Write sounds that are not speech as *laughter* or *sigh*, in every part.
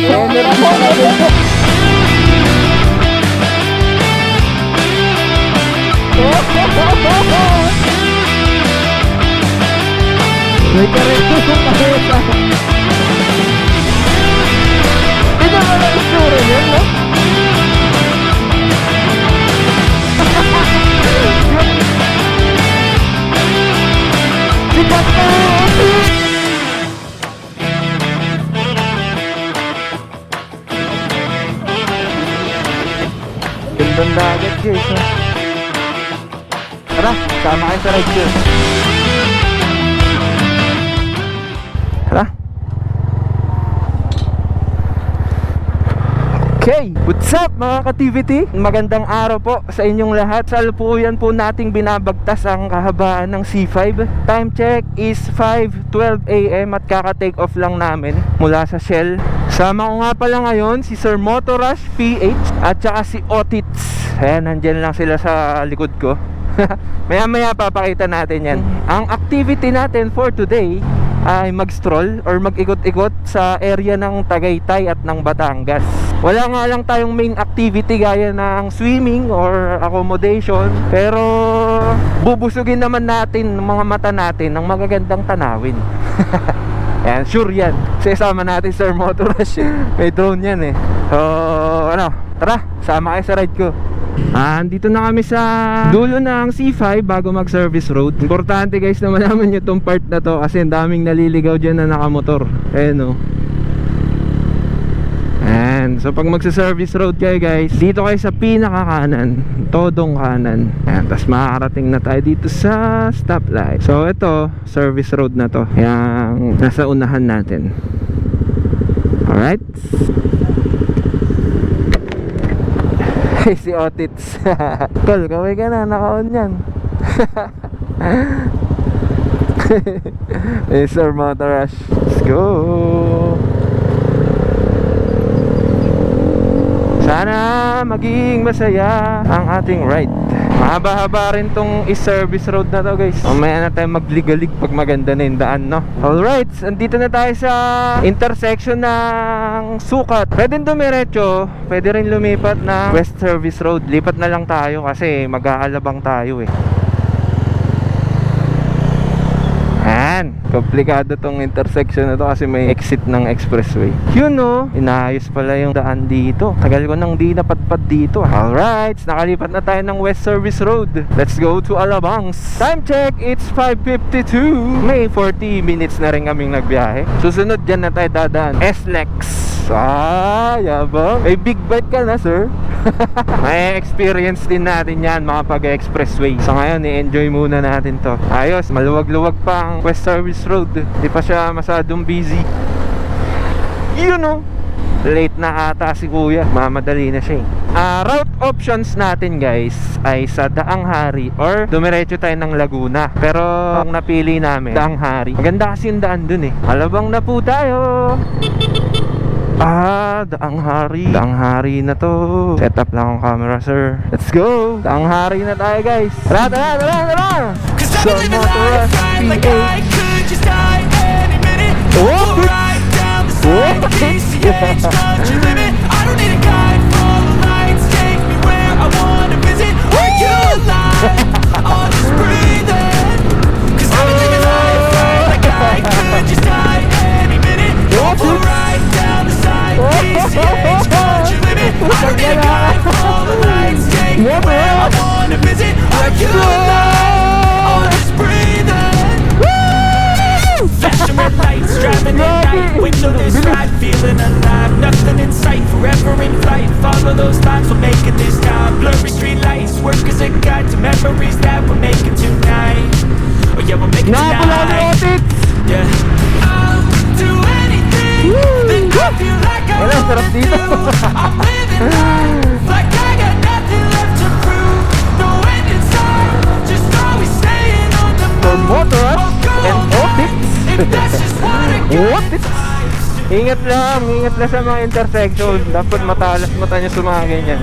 Energy na bundok. May karito sa kahita. Ito mo na isura niyan, no? Sikat na! Gandang dagat guys, no? Tara, sama kayo sa ride. Tara. Okay, what's up mga ka-TVT? Magandang araw po sa inyong lahat. Sa alupuyan po nating binabagtas ang kahabaan ng C5. Time check is 5.12 a.m. at kaka-take off lang namin mula sa Shell. Sama ko nga pala ngayon si Sir Motorush PH at saka si Otits. Ayan, nandyan lang sila sa likod ko. *laughs* maya maya papakita natin yan. Ang activity natin for today ay mag-stroll or mag-ikot-ikot sa area ng Tagaytay at ng Batangas. Wala nga lang tayong main activity gaya ng swimming or accommodation pero bubusugin naman natin ng mga mata natin ng magagandang tanawin. *laughs* Yan, sure yan. Kasi sama natin Sir Motorush eh. May drone yan eh. So, ano, tara, sama kayo sa ride ko. Ah, andito na kami sa dulo ng C5 bago mag-service road. Importante guys na malaman nyo tong part na to kasi ang daming naliligaw dyan na nakamotor. Ayan o. Ayan. So pag magsa-service road kayo guys, dito kayo sa pinakakanan, todong kanan. Ayan. Tapos makakarating na tayo dito sa stoplight. So ito, service road na to. Yang nasa unahan natin. Alright. Ay, *laughs* si Otits. *laughs* Tol, kaway ka na, naka-on yan. *laughs* eh, Sir Motorush. Let's go! Sana maging masaya ang ating ride. Mahaba-haba rin tong is-service road na to guys. Mamaya na tayo magligalig pag maganda na yung daan, no? Alright, andito na tayo sa intersection ng Sukat. Pwede dumiretso, pwede rin lumipat na West Service Road. Lipat na lang tayo kasi mag-aalabang tayo eh. Yan, komplikado tong intersection na to kasi may exit ng expressway. Yun no, inaayos pala yung daan dito. Tagal ko nang di napadpad dito. Alright, nakalipat na tayo ng West Service Road. Let's go to Alabangs. Time check, it's 5.52. May 40 minutes na rin kaming nagbiyahe. Susunod dyan na tayo dadaan. S-Lex. Ah, yabang. May big bike ka na, sir. *laughs* May experience din natin yan mga pag-expressway. So ngayon, i-enjoy muna natin to. Ayos, maluwag-luwag pa ang West Service Road. Di pa siya masadong busy. Yun know, late na ata si kuya. Mamadali na siya eh. Ah, route options natin guys ay sa Daang Hari or dumiretso tayo ng Laguna. Pero ang napili namin, Daang Hari. Maganda kasi yung daan dun eh. Alabang na po tayo. Ah, daang hari. Daang hari na to. Set up lang ang camera, sir. Let's go. Daang hari na tayo, guys. Tara, tara, tara, tara. So, like PH. Oh, Oh, in sight. Just always staying on the For I'll go and Otis. Otis. *laughs* Ingat lang, ingat lang sa mga intersection. Dapat matalas mata nyo sa mga ganyan.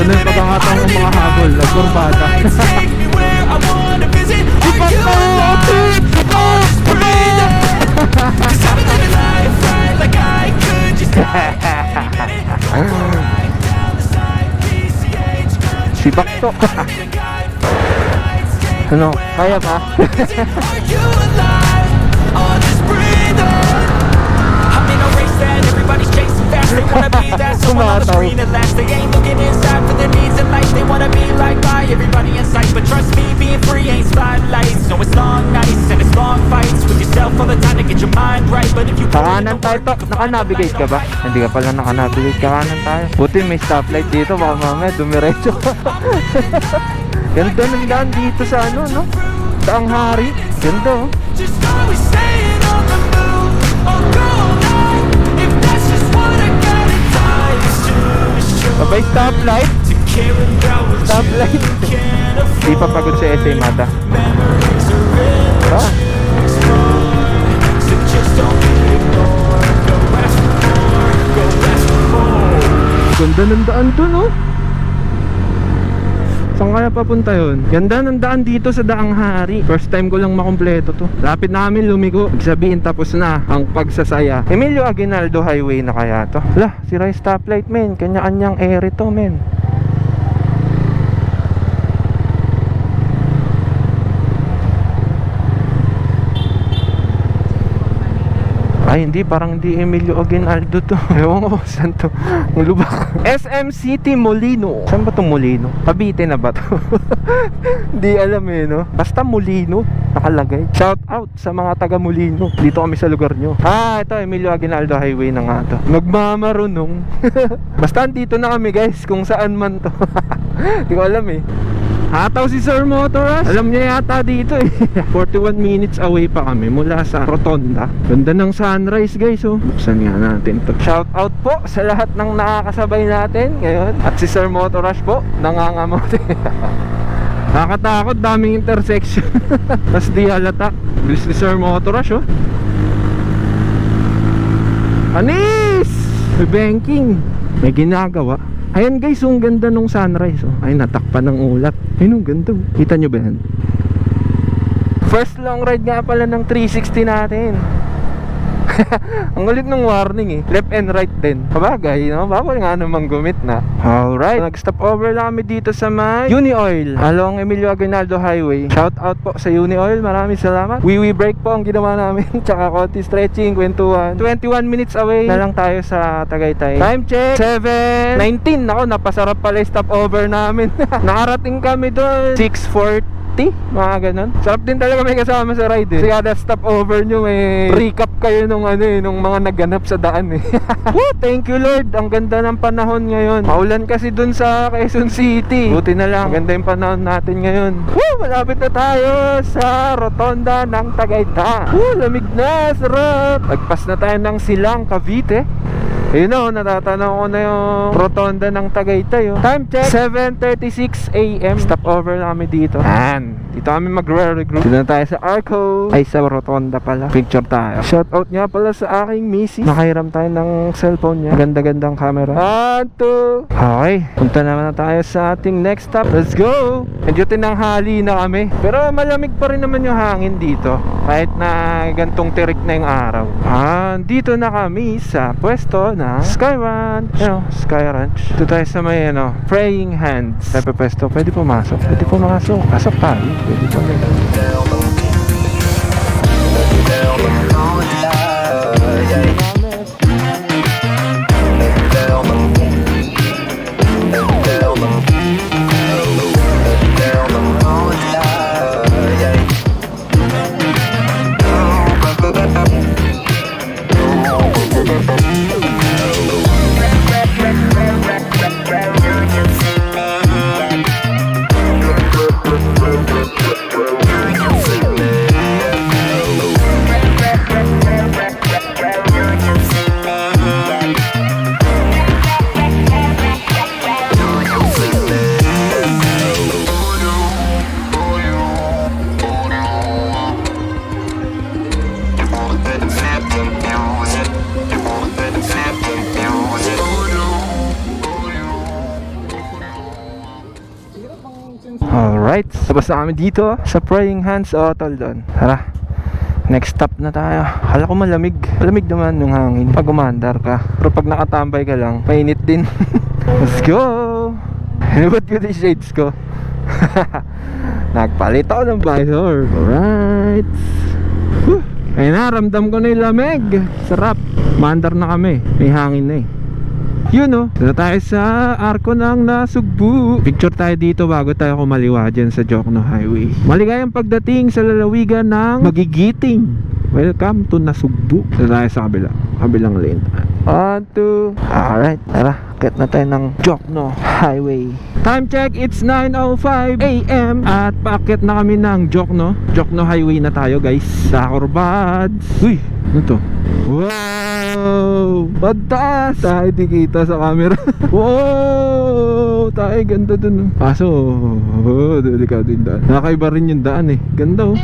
Ito na yung pagkakataon ng mga habol, na! Si Bakto. ano, kaya pa? *laughs* They wanna be that someone on the screen at last. They ain't looking inside for their needs in life. They wanna be like by everybody in sight. But trust me, being free ain't spotlights. No, it's long nights and it's long fights with yourself all the time to get your mind right. But if you put in the Kakanan tayo work, you can find the Naka-navigate ka ba? Hindi ka pala naka-navigate. Kakanan tayo. Buti may stoplight dito. Baka mamaya dumiretso ka. *laughs* Ganda ng daan dito sa ano, no? Daang hari. Ganda, oh. Sabay stoplight. Stoplight. Di pa pagod si SA Mata. More. Ganda ng daan to, no? Saan kaya papunta yun? Ganda ng daan dito sa Daang Hari. First time ko lang makompleto to. Lapit namin lumigo. Sabihin tapos na ang pagsasaya. Emilio Aguinaldo Highway na kaya to? Lah, sira yung stoplight, men. Kanya-kanyang ere to, men. Ay, hindi. Parang hindi Emilio Aguinaldo to. *laughs* Ewan ko, saan to? Mulubak. SM *laughs* City Molino. Saan ba to Molino? Cavite na ba to? *laughs* Hindi alam eh, no? Basta Molino, nakalagay. Shout out sa mga taga Molino. Dito kami sa lugar nyo. Ah, ito, Emilio Aguinaldo Highway na nga to. Magmamarunong. Basta dito na kami guys, kung saan man to. Hindi ko alam eh. Hataw si Sir Motoras. Alam niya yata dito eh. *laughs* 41 minutes away pa kami mula sa Rotonda. Ganda ng sunrise guys oh. Buksan nga natin to. Shout out po sa lahat ng nakakasabay natin ngayon. At si Sir Motoras po, nangangamote. *laughs* Nakakatakot, daming intersection. *laughs* Tapos di halata. Bilis ni Sir Motoras oh. Anis! May banking. May ginagawa. Ayan guys, oh, ang ganda nung sunrise. Oh. Ay, natakpan ng ulat. Ayun, ang ganda. oh. Kita nyo ba yan? First long ride nga pala ng 360 natin. *laughs* ang ulit ng warning eh. Left and right din. Kabagay, no? Bawal nga namang gumit na. Alright. Nag-stop over lang kami dito sa may Uni Oil. Along Emilio Aguinaldo Highway. Shout out po sa Uni Oil. Maraming salamat. Wiwi break po ang ginawa namin. *laughs* Tsaka konti stretching, kwentuhan. 21 minutes away na lang tayo sa Tagaytay. Time check. 7.19. Ako, napasarap pala stop over namin. *laughs* Nakarating kami doon. 6.40 mga ganun. Sarap din talaga may kasama sa ride eh. Kasi kada stop over nyo may recap kayo nung ano eh, nung mga naganap sa daan eh. *laughs* Woo, thank you Lord. Ang ganda ng panahon ngayon. Maulan kasi dun sa Quezon City. Buti na lang. Maganda yung panahon natin ngayon. Woo, malapit na tayo sa rotonda ng Tagayta. Woo, lamig na. Sarap. Lagpas na tayo ng Silang, Cavite. Ayun o, natatanaw ko na yung rotonda ng Tagaytay oh. Time check, 7.36 a.m. Stop over na kami dito. Yan, dito kami mag-regroup Dito na tayo sa Arco. Ay, sa rotonda pala. Picture tayo. Shout out nga pala sa aking missy. Nakahiram tayo ng cellphone niya. Ganda-gandang camera. One, two. Okay, punta naman na tayo sa ating next stop. Let's go! Medyo tinanghali na kami. Pero malamig pa rin naman yung hangin dito. Kahit na gantong tirik na yung araw. Ah, dito na kami sa pwesto na. Sky Ranch. Ano, Sky Ranch. Dito tayo sa may ano, Praying Hands. Tayo pa pwesto, pwede pumasok Pwede pumasok, pasok tayo. Pwede pumasok Tapos na kami dito sa Praying Hands Hotel doon. Tara. Next stop na tayo. Kala ko malamig. Malamig naman yung hangin pag umandar ka. Pero pag nakatambay ka lang, mainit din. *laughs* Let's go! Ba't ko yung shades ko? *laughs* Nagpalit ako ng visor. Alright. Whew. Ayun na, ramdam ko na yung lamig. Sarap. Mandar na kami. May hangin na eh. Yun oh, dito tayo sa arko ng Nasugbu. Picture tayo dito bago tayo kumaliwa dyan sa Jokno Highway. Maligayang pagdating sa lalawigan ng Magigiting. Welcome to Nasugbu. Dito tayo sa kabila, kabilang lane. On to Alright, tara, get na tayo ng Jokno Highway Time check, it's 9.05 a.m. At paakyat na kami ng Jokno Jokno Highway na tayo guys Sa Corbads Uy, ano to? Wow! Pagtaas! Tayo di kita sa camera. *laughs* wow! Tayo ganda dun. oh. Kaso, oh, delikado yung daan. Nakakaiba rin yung daan eh. Ganda oh.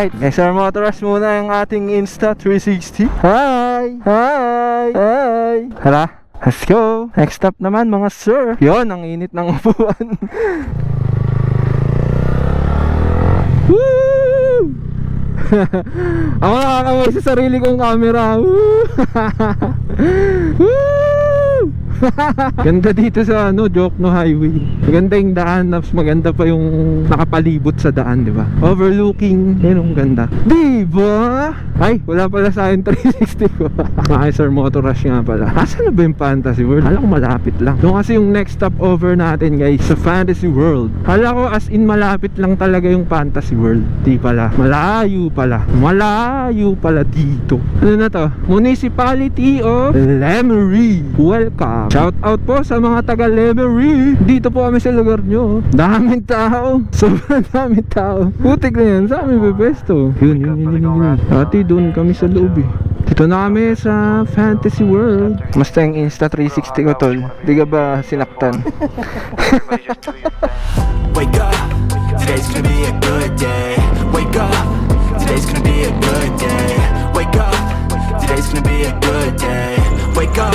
Alright, SR Motors muna yung ating Insta 360. Hi! Hi! Hi! Tara, let's go! Next stop naman mga sir. Yon, ang init ng *laughs* upuan. Woo! *laughs* Ako nakakaway sa sarili kong camera. *laughs* Woo! Woo! *laughs* Ganda dito sa ano, Jokno Highway. Maganda yung daan, tapos maganda pa yung nakapalibot sa daan, di ba? Overlooking, yun ang ganda. Di ba? Ay, wala pala sa akin 360 ko. *laughs* Mga Sir Motor Rush nga pala. Asan na ba yung Fantasy World? Alam ko malapit lang. Doon kasi yung next stop over natin guys, sa Fantasy World. Kala ko as in malapit lang talaga yung Fantasy World. Di pala. Malayo pala. Malayo pala dito. Ano na to? Municipality of Lemery. Welcome. Shout out po sa mga taga Lemery. Dito po kami sa lugar nyo. Daming tao. *laughs* Sobrang daming tao. Putik na yan. Sa amin bebesto. Yun, yun, yun, yun, yun. Dati doon kami sa loob eh. Dito na kami sa Fantasy World. Basta yung Insta 360 ko tol. Di ka ba sinaktan? *laughs* Wake up, today's gonna be a good day. Wake up, today's gonna be a good day. Wake up, today's gonna be a good day. Wake up,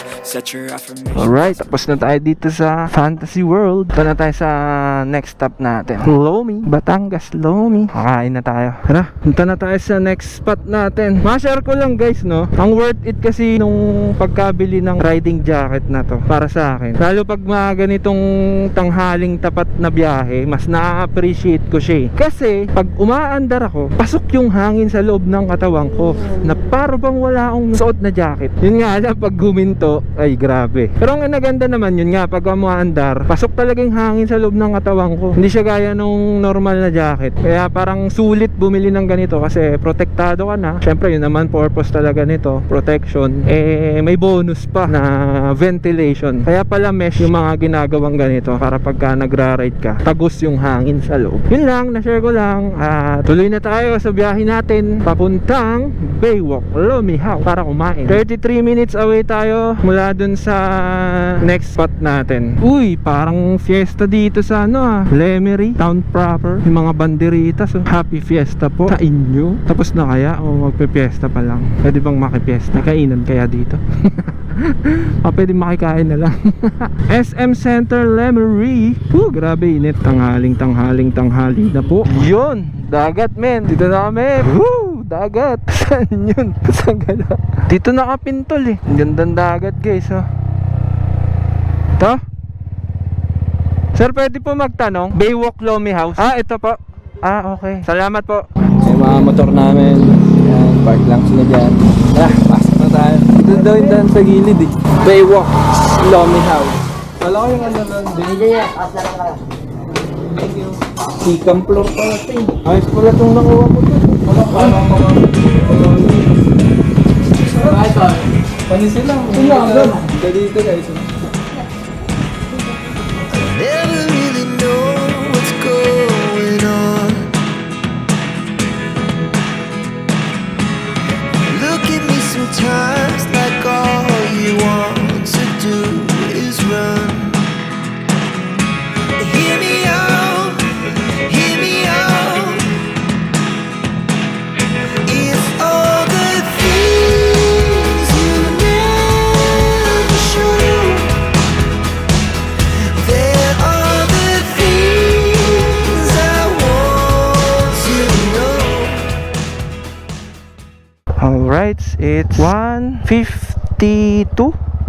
Alright, tapos na tayo dito sa Fantasy World. Ito na tayo sa next stop natin. Lomi, Batangas, Lomi. Kakain na tayo. Tara, punta na tayo sa next spot natin. Ma-share ko lang guys, no? Ang worth it kasi nung pagkabili ng riding jacket na to para sa akin. Lalo pag mga ganitong tanghaling tapat na biyahe, mas na-appreciate ko siya eh. Kasi pag umaandar ako, pasok yung hangin sa loob ng katawan ko na para bang wala akong suot na jacket. Yun nga lang pag guminto, ay grabe. Pero ang naganda naman yun nga pag umaandar, pasok talaga yung hangin sa loob ng katawan ko. Hindi siya gaya nung normal na jacket. Kaya parang sulit bumili ng ganito kasi protektado ka na. Syempre yun naman purpose talaga nito, protection. Eh may bonus pa na ventilation. Kaya pala mesh yung mga ginagawang ganito para pagka nagra-ride ka, tagus yung hangin sa loob. Yun lang, na-share ko lang. Ah, tuloy na tayo sa biyahe natin papuntang Baywalk, Lumihaw para kumain. 33 minutes away tayo mula dun sa next spot natin. Uy, parang fiesta dito sa ano ah, Lemery, town proper. Yung mga banderitas, oh. happy fiesta po sa inyo. Tapos na kaya o magpe-fiesta pa lang? Pwede bang makipiesta? Kainan kaya dito? *laughs* ah, pwede makikain na lang. *laughs* SM Center Lemery. Woo, grabe init. Tanghaling, tanghaling, tanghali na po. Yun, dagat men. Dito na kami. Woo, dagat. *laughs* Saan yun? Saan gala? Dito nakapintol eh. Ang gandang dagat guys oh. Ito? Sir, pwede po magtanong? Baywalk Lomi House? Ah, ito po. Ah, okay. Salamat po. Yung mga motor namin, yan, park lang sila dyan. Tara, pasok na tayo. Dito daw yung daan sa gilid eh. Baywalk, Lomi House. Wala ko yung ano nun, Tikang floor pala ito eh. Ayos pala itong nakuha mo to. Wala pa lang mga... Ay, tayo. Panisin lang. Doon. Dito guys. It's 1.52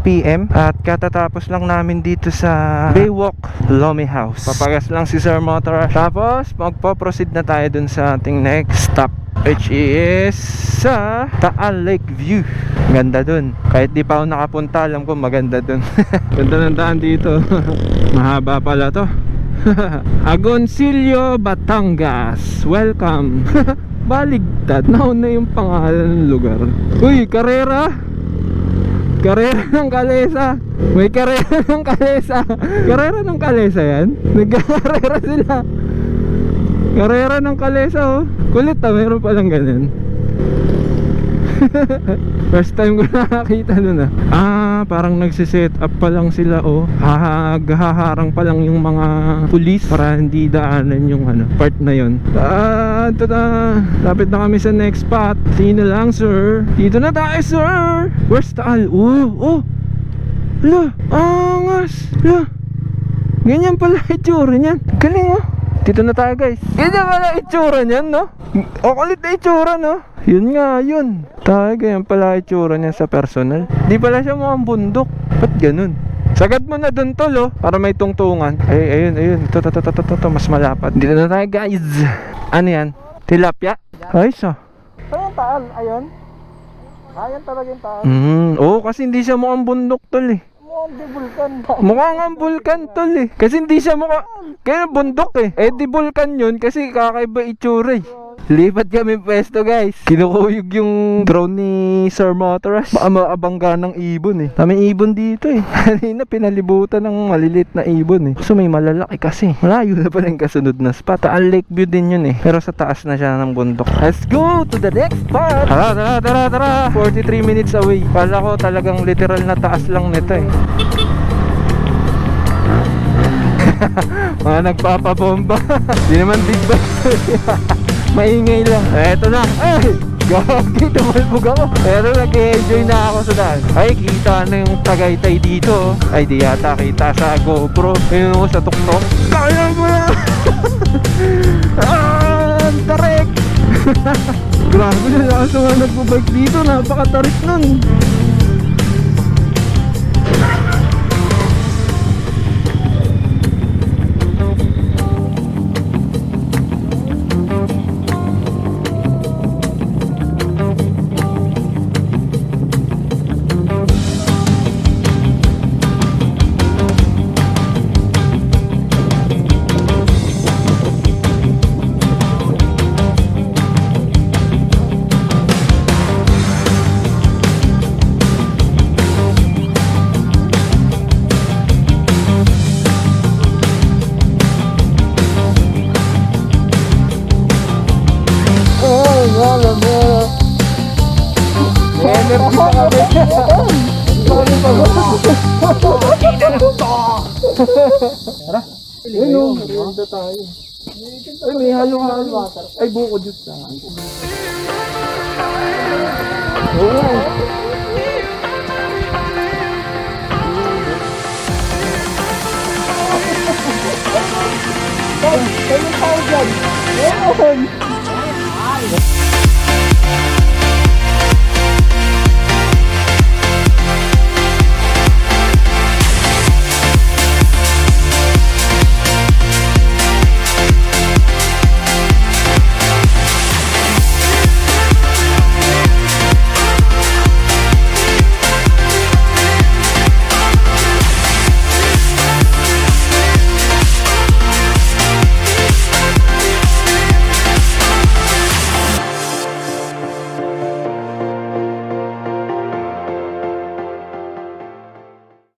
PM at katatapos lang namin dito sa Baywalk Lomi House. Papagas lang si Sir Motor. Tapos magpo-proceed na tayo dun sa ating next stop which is sa Taal Lake View. Ganda dun. Kahit di pa ako nakapunta, alam ko maganda dun. *laughs* Ganda ng daan dito. *laughs* Mahaba pala to. *laughs* Agoncillo, Batangas. Welcome. Baligtad. Nauna yung pangalan ng lugar. Uy, karera. Karera ng Kalesa. May karera *laughs* ng Kalesa. Karera ng Kalesa yan? Nagkakarera sila. Karera ng Kalesa oh. Kulit ah, meron palang ganun. *laughs* First time ko *laughs* nakakita nun ah. Ah, parang nagsiset up pa lang sila oh. Hahaharang pa lang yung mga pulis para hindi daanan yung ano, part na yon. Ah, tada. Lapit na kami sa next spot. Sino lang, sir? Dito na tayo, sir. Where's Taal? Oh, oh. La, angas. La. Ganyan pala *laughs* itsura niyan. Galing oh. Dito na tayo guys. Ganyan pala itsura niyan, no? O kulit na itsura, no? Yun nga, yun. Tayo, ganyan pala itsura niya sa personal. Di pala siya mukhang bundok. Ba't ganun? Sagad mo na dun tol, oh, para may tungtungan. Ay, ayun, ayun. Ito, ito, ito, ito, ito, mas malapat. Dito na tayo, guys. Ano yan? Tilapia? Ayos, ah. Ayun, taal. Ayun. Ayan talaga yung taal. Mm, oo, kasi hindi siya mukhang bundok, tol, eh. Mukha nga vulkan tol eh. Kasi hindi siya mukha. Kaya bundok eh. Eh di vulkan yun kasi kakaiba itsura eh. Lipat kami pwesto guys. Kinukuyog yung drone ni Sir Motoras. Baka maabangga ng ibon eh. Kami ibon dito eh. *laughs* Kanina pinalibutan ng malilit na ibon eh. So may malalaki kasi. Malayo na pala yung kasunod na spot. Taal Lakeview din yun eh. Pero sa taas na siya ng bundok. Let's go to the next spot. Tara, tara, tara, tara. 43 minutes away. Kala ko talagang literal na taas lang nito eh. *laughs* Mga nagpapabomba. *laughs* Di naman big bang. Maingay lang. Eto na. Ay! Gagi, tumalbog ako. Pero nag-enjoy na ako sa daan. Ay, kita na yung Tagaytay dito. Ay, di yata kita sa GoPro. Ayun mo sa tuktok. Kaya mo na! ah, *laughs* ang tarik! *laughs* Grabe na lang sa mga nagbabike dito. Napakatarik nun. Tara. Ayun o, merienda tayo. Ay, may halo-halo. Ay, buko juice lang. Oo. Ay, kayo tao dyan. Ayun.